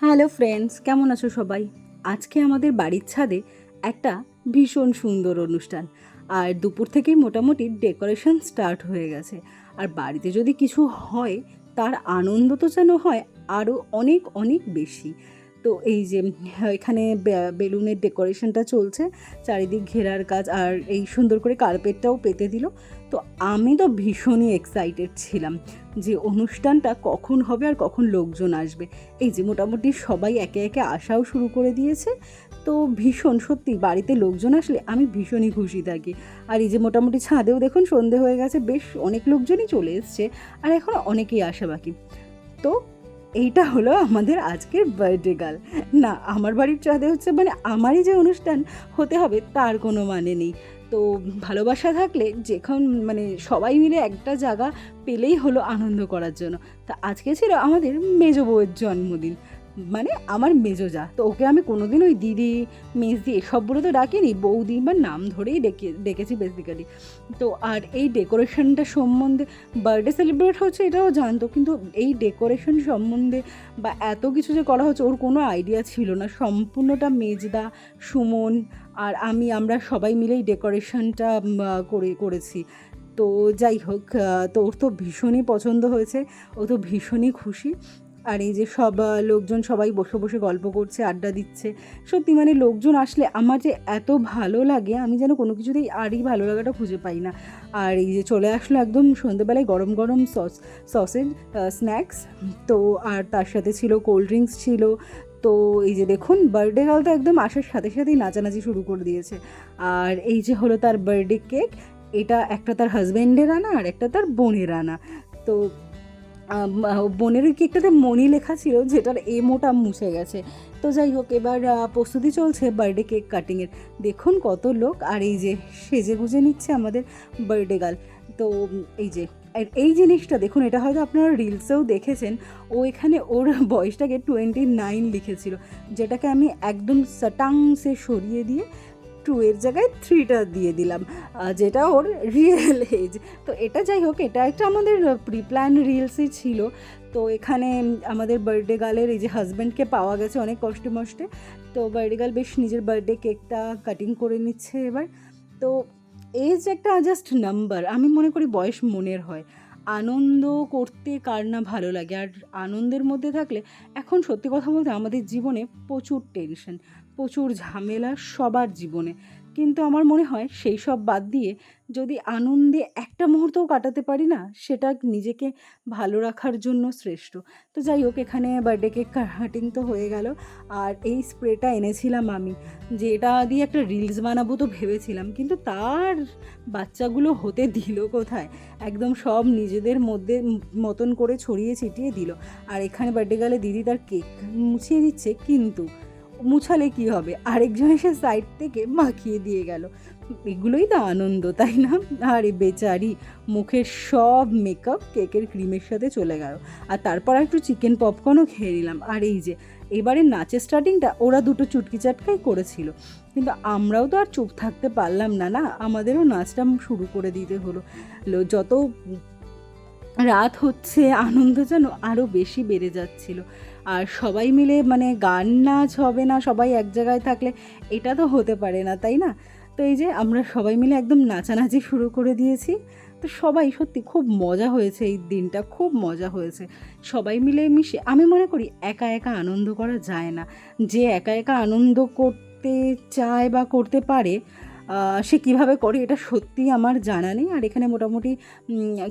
Hello friends, কেমন আছো সবাই? আজকে আমাদের বাড়ির ছাদে একটা ভীষণ সুন্দর অনুষ্ঠান। আর দুপুর থেকেই মোটামুটি ডেকোরেশন স্টার্ট হয়ে গেছে। আর বাড়িতে যদি কিছু হয়, তার আনন্দ তো যেন হয় আরও অনেক অনেক বেশি। তো এই যে, এখানে বেলুনের ডেকোরেশনটা চলছে, চারিদিক ঘেরার কাজ আর এই সুন্দর করে কার্পেটটাও পেতে দিল। তো আমি তো ভীষণই এক্সাইটেড ছিলাম যে অনুষ্ঠানটা কখন হবে আর কখন লোকজন আসবে। এই যে মোটামুটি সবাই একে একে আসাও শুরু করে দিয়েছে। তো ভীষণ, সত্যি বাড়িতে লোকজন আসলে আমি ভীষণই খুশি থাকি। আর এই যে মোটামুটি ছাদেও দেখুন সন্ধে হয়ে গেছে, বেশ অনেক লোকজনই চলে এসছে আর এখন অনেকেই আসা বাকি। তো এইটা হলো আমাদের আজকের বার্থডে গার্ল না, আমার বাড়ির ছাদে হচ্ছে মানে আমারই যে অনুষ্ঠান, হতে হবে তার কোনো মানে নেই। তো ভালোবাসা থাকলে যেখন মানে সবাই মিলে একটা জায়গা পেলেই হলো আনন্দ করার জন্য। তা আজকে ছিল আমাদের মেজ বউয়ের জন্মদিন। মানে আমার মেজো যা তো ওকে আমি কোনোদিন ওই দিদি মেজদি এসবগুলো তো ডাকিনি, বৌদি বা নাম ধরেই ডেকে, ডেকেছি বেসিক্যালি তো আর এই ডেকোরেশনটা সম্বন্ধে বার্থডে সেলিব্রেট হচ্ছে এটাও জানতো, কিন্তু এই ডেকোরেশন সম্বন্ধে বা এত কিছু যে করা হচ্ছে, ওর কোনো আইডিয়া ছিল না। সম্পূর্ণটা মেজদা, সুমন আর আমি, আমরা সবাই মিলেই ডেকোরেশনটা করে, করেছি। তো যাই হোক তো ওর তো ভীষণই পছন্দ হয়েছে, ও তো ভীষণই খুশি। আর এই যে সব লোকজন সবাই বসে বসে গল্প করছে, আড্ডা দিচ্ছে। সত্যি মানে লোকজন আসলে আমার যে এত ভালো লাগে, আমি যেন কোনো কিছুতেই আরই ভালো লাগাটা খুঁজে পাই না। আর এই যে চলে আসলো একদম সন্ধ্যেবেলায় গরম গরম সস, সসেজ স্ন্যাক্স। তো আর তার সাথে ছিল কোল্ড ড্রিঙ্কস ছিল। তো এই যে দেখুন, বার্থডে গার্ল তো একদম আসার সাথে সাথেই নাচানাচি শুরু করে দিয়েছে। আর এই যে হলো তার বার্থডে কেক, এটা একটা তার হাজব্যান্ডের আনা আর একটা তার বোনের আনা। তো বোনের কেকটাতে মনি লেখা ছিল যেটার এমোটা মুছে গেছে। তো যাই হোক, এবার প্রস্তুতি চলছে বার্থডে কেক কাটিংয়ের। দেখুন কত লোক, আর এই যে সেজে গুজে নিচ্ছে আমাদের বার্থডে গার্ল। তো, এই যে এই জিনিসটা দেখুন, এটা হয়তো আপনারা রিলসেও দেখেছেন, ও এখানে ওর বয়সটাকে টোয়েন্টি নাইন লিখেছিল, যেটাকে আমি একদম সাটাংসে সরিয়ে দিয়ে টু এর জায়গায় থ্রিটা দিয়ে দিলাম যেটা ওর রিয়েল এজ তো এটা যাই হোক, এটা একটা আমাদের প্রি প্ল্যান রিলসই ছিল। তো এখানে আমাদের বার্থডে গার্লের এই যে হাজব্যান্ডকে পাওয়া গেছে অনেক কষ্টে মষ্টে। তো বার্থডে গার্ল বেশ নিজের বার্থডে কেকটা কাটিং করে নিচ্ছে এবার। তো এজ একটা জাস্ট নাম্বার আমি মনে করি বয়স মনের হয়। আনন্দ করতে কার না ভালো লাগে? আর আনন্দের মধ্যে থাকলে এখন সত্যি কথা বলতে আমাদের জীবনে প্রচুর টেনশন প্রচুর ঝামেলা সবার জীবনে। কিন্তু আমার মনে হয় সেই সব বাদ দিয়ে যদি আনন্দে একটা মুহূর্তও কাটাতে পারি না, সেটা নিজেকে ভালো রাখার জন্য শ্রেষ্ঠ। তো যাই হোক, এখানে বার্থডে কেক কাটিং তো হয়ে গেল। আর এই স্প্রেটা এনেছিলাম আমি যে এটা দিয়ে একটা রিলস বানাবো তো ভেবেছিলাম, কিন্তু তার বাচ্চাগুলো হতে দিল কোথায়? একদম সব নিজেদের মধ্যে মতন করে ছড়িয়ে ছিটিয়ে দিল। আর এখানে বার্থডে গেলে দিদি তার কেক মুছিয়ে দিচ্ছে, কিন্তু মুছালে কি হবে? আরেকজন এসে সাইড থেকে মাখিয়ে দিয়ে গেল। এগুলোই তো আনন্দ, তাই না? আরে বেচারি, মুখের সব মেকআপ কেকের ক্রিমের সাথে চলে গেল। আর তারপর একটু চিকেন পপকর্নও খেয়ে নিলাম। আর এই যে, এবারে নাচের স্টার্টিংটা ওরা দুটো চুটকি চাটকাই করেছিল। কিন্তু আমরাও তো আর চুপ থাকতে পারলাম না না? আমাদেরও নাচটা শুরু করে দিতে হলো। যত রাত হচ্ছে, আনন্দ যেন আরও বেশি বেড়ে যাচ্ছিল। আর সবাই মিলে মানে গান নাচ হবে না, সবাই এক জায়গায় থাকলে এটা তো হতে পারে না, তাই না? তো এই যে আমরা সবাই মিলে একদম নাচানাচি শুরু করে দিয়েছি। তো সবাই সত্যি খুব মজা হয়েছে এই দিনটা, খুব মজা হয়েছে। সবাই মিলে মিশে, আমি মনে করি একা একা আনন্দ করা যায় না। যে একা একা আনন্দ করতে চায় বা করতে পারে সে কীভাবে করে এটা সত্যি আমার জানা নেই। আর এখানে মোটামুটি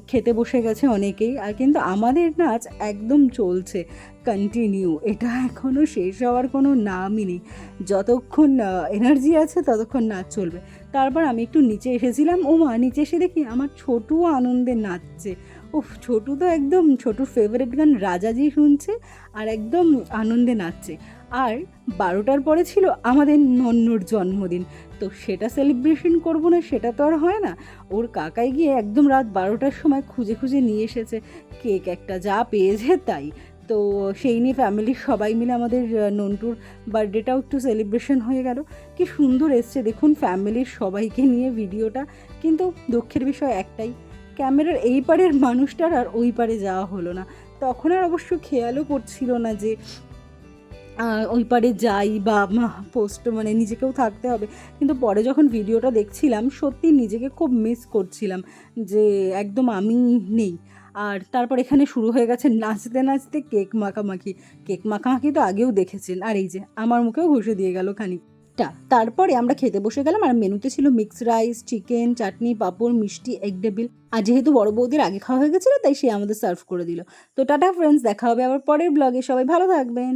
খেতে বসে গেছে অনেকেই। আর কিন্তু আমাদের নাচ একদম চলছে। কন্টিনিউ এটা এখনও শেষ হওয়ার কোনো নামই নেই। যতক্ষণ এনার্জি আছে ততক্ষণ নাচ চলবে। তারপর আমি একটু নিচে এসেছিলাম। ও মা, নিচে এসে দেখি আমার ছোটু আনন্দে নাচছে। উফ, ছোটু তো একদম ছোটুর ফেভারিট গান রাজাজি শুনছে আর একদম আনন্দে নাচছে। আর বারোটার পরে ছিল আমাদের নন্নর জন্মদিন। তো সেটা সেলিব্রেশন করব না, সেটা তো আর হয় না। ওর কাকাই গিয়ে একদম রাত বারোটার সময় খুঁজে খুঁজে নিয়ে এসেছে। কেক একটা যা পেয়েছে তাই। তো সেই নিয়ে ফ্যামিলির সবাই মিলে আমাদের নন্টুর বার্থডেটাও একটু সেলিব্রেশন হয়ে গেল। কি সুন্দর এসছে, দেখুন ফ্যামিলির সবাইকে নিয়ে ভিডিওটা কিন্তু দুঃখের বিষয় একটাই ক্যামেরার এই পারের মানুষটার আর ওই পারে যাওয়া হলো না। তখন আর অবশ্য খেয়ালও করছিল না যে ওই পারে যাই বা পোস্ট মানে নিজেকেও থাকতে হবে। কিন্তু পরে যখন ভিডিওটা দেখছিলাম, সত্যি নিজেকে খুব মিস করছিলাম যে, একদম আমি নেই। আর তারপর এখানে শুরু হয়ে গেছে নাচতে নাচতে কেক মাখামাখি। কেক মাখামাখি তো আগেও দেখেছেন। আর এই যে, আমার মুখেও ঘষে দিয়ে গেল খানিকটা। তারপরে আমরা খেতে বসে গেলাম আর মেনুতে ছিল মিক্স রাইস চিকেন চাটনি পাঁপড়, মিষ্টি এগ ডেবিল আর যেহেতু বড় বৌদির আগে খাওয়া হয়ে গেছিল, তাই সে আমাদের সার্ভ করে দিল। তো টাটা ফ্রেন্ডস দেখা হবে আবার পরের ব্লগে সবাই ভালো থাকবেন।